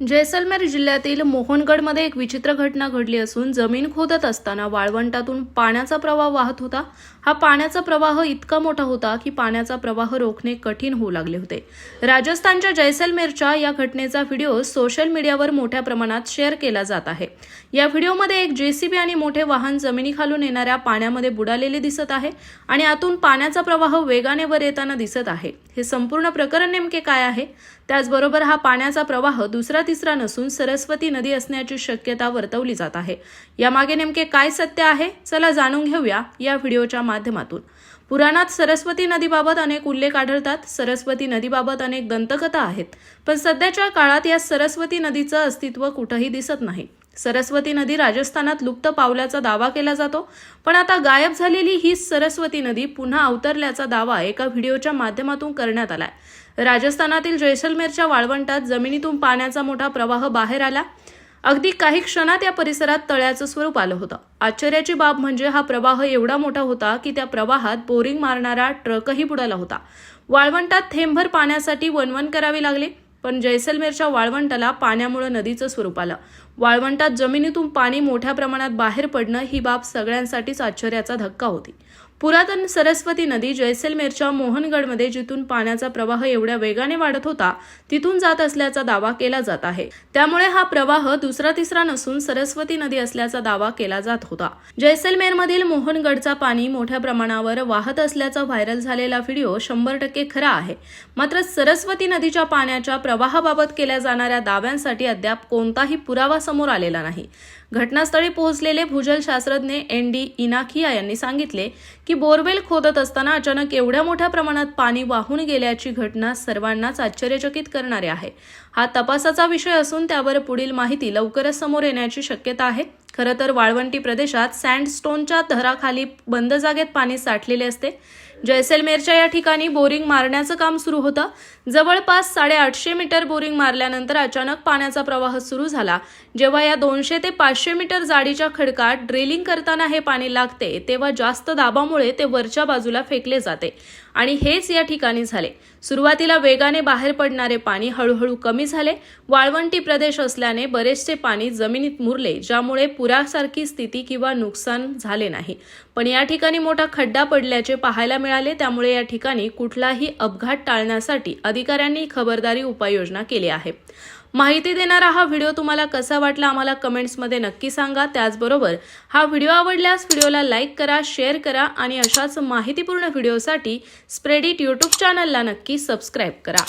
जैसलमेर जिल्ह्यातील मोहनगडमध्ये एक विचित्र घटना घडली असून जमीन खोदत असताना वाळवंटातून पाण्याचा प्रवाह वाहत होता. हा पाण्याचा प्रवाह इतका मोठा होता की पाण्याचा प्रवाह रोखणे कठीण होऊ लागले होते. राजस्थानच्या जैसलमेरच्या या घटनेचा व्हिडिओ सोशल मीडियावर मोठ्या प्रमाणात शेअर केला जात आहे. या व्हिडिओमध्ये एक जेसीबी आणि मोठे वाहन जमिनीखालून येणाऱ्या पाण्यामध्ये बुडालेले दिसत आहे आणि आतून पाण्याचा प्रवाह वेगाने वर येताना दिसत आहे. हे संपूर्ण प्रकरण नेमके काय आहे? त्याचबरोबर हा पाण्याचा प्रवाह दुसरा तिसरा नसून सरस्वती नदी असण्याची शक्यता वर्तवली जात आहे. यामागे नेमके काय सत्य आहे? चला जाणून घेऊया या व्हिडिओच्या माध्यमातून. पुराणात सरस्वती नदीबाबत अनेक उल्लेख आढळतात. सरस्वती नदीबाबत अनेक दंतकथा आहेत. पण सध्याच्या काळात या सरस्वती नदीचं अस्तित्व कुठंही दिसत नाही. सरस्वती नदी राजस्थानात लुप्त पावल्याचा दावा केला जातो. पण आता गायब झालेली ही सरस्वती नदी पुन्हा अवतरल्याचा दावा एका व्हिडिओच्या माध्यमातून करण्यात आलाय. राजस्थानातील जैसलमेरच्या वाळवंटात जमिनीतून पाण्याचा मोठा प्रवाह बाहेर आला. अगदी काही क्षणात या परिसरात तळ्याचं स्वरूप आलं होतं. आश्चर्याची बाब म्हणजे हा प्रवाह एवढा मोठा होता की त्या प्रवाहात बोरिंग मारणारा ट्रकही बुडाला होता. वाळवंटात थेंबभर पाण्यासाठी वणवण करावी लागली. पण जैसलमेरच्या वाळवंटाला पाण्यामुळे नदीचं स्वरूप आलं. वाळवंटात जमिनीतून पाणी मोठ्या प्रमाणात बाहेर पडणं ही बाब सगळ्यांसाठीच आश्चर्याचा धक्का होती. पुरातन सरस्वती नदी जैसलमेरच्या मोहनगडमध्ये जिथून पाण्याचा प्रवाह एवढ्या वेगाने वाढत होता तिथून जात असल्याचा दावा केला जात आहे. त्यामुळे हा प्रवाह दुसरा तिसरा नसून सरस्वती नदी असल्याचा दावा केला जात होता. जैसलमेरमधील मोहनगडचा पाणी मोठ्या प्रमाणावर वाहत असल्याचा व्हायरल झालेला व्हिडिओ शंभर टक्के खरा आहे. मात्र सरस्वती नदीच्या पाण्याच्या प्रवाहाबाबत केल्या जाणाऱ्या दाव्यांसाठी अद्याप कोणताही पुरावा समोर आलेला नाही. घटनास्थळी पोहोचलेले भूजल शास्त्रज्ञ एन डी इनाखिया यांनी सांगितले की बोरवेल खोदत असताना अचानक एवढ्या मोठ्या प्रमाणात पाणी वाहून गेल्याची घटना सर्वांनाच आश्चर्यचकित करणारी आहे. हा तपासाचा विषय असून त्यावर पुढील माहिती लवकरच समोर येण्याची शक्यता आहे. खरं तर वाळवंटी प्रदेशात सँडस्टोनच्या थराखाली बंद जागेत पाणी साठलेले असते. जैसलमेरच्या या ठिकाणी बोरिंग मारण्याचं काम सुरू होतं. जवळपास साडेआठशे मीटर बोरिंग मारल्यानंतर अचानक पाण्याचा प्रवाह सुरू झाला. जेव्हा या दोनशे ते पाचशे मीटर जाडीच्या खडकात ड्रिलिंग करताना हे पाणी लागते तेव्हा जास्त दाबामुळे ते वरच्या बाजूला फेकले जाते. आणि हेच या ठिकाणी झाले. सुरुवातीला वेगाने बाहेर पडणारे पाणी हळूहळू कमी झाले. वाळवंटी प्रदेश असल्याने बरेचसे पाणी जमिनीत मुरले ज्यामुळे पुरासारखी स्थिती किंवा नुकसान झाले नाही. पण या ठिकाणी मोठा खड्डा पडल्याचे पाहायला मिळाले. त्यामुळे या ठिकाणी कुठलाही अपघात टाळण्यासाठी अधिकाऱ्यांनी खबरदारी उपाययोजना केली आहे. माहिती देणारा हा व्हिडिओ तुम्हाला कसा वाटला आम्हाला कमेंट्समध्ये नक्की सांगा. त्याचबरोबर हा व्हिडिओ आवडल्यास व्हिडिओला लाईक करा शेअर करा आणि अशाच माहितीपूर्ण व्हिडिओसाठी स्प्रेडिट यूट्यूब चॅनलला नक्की सबस्क्राईब करा.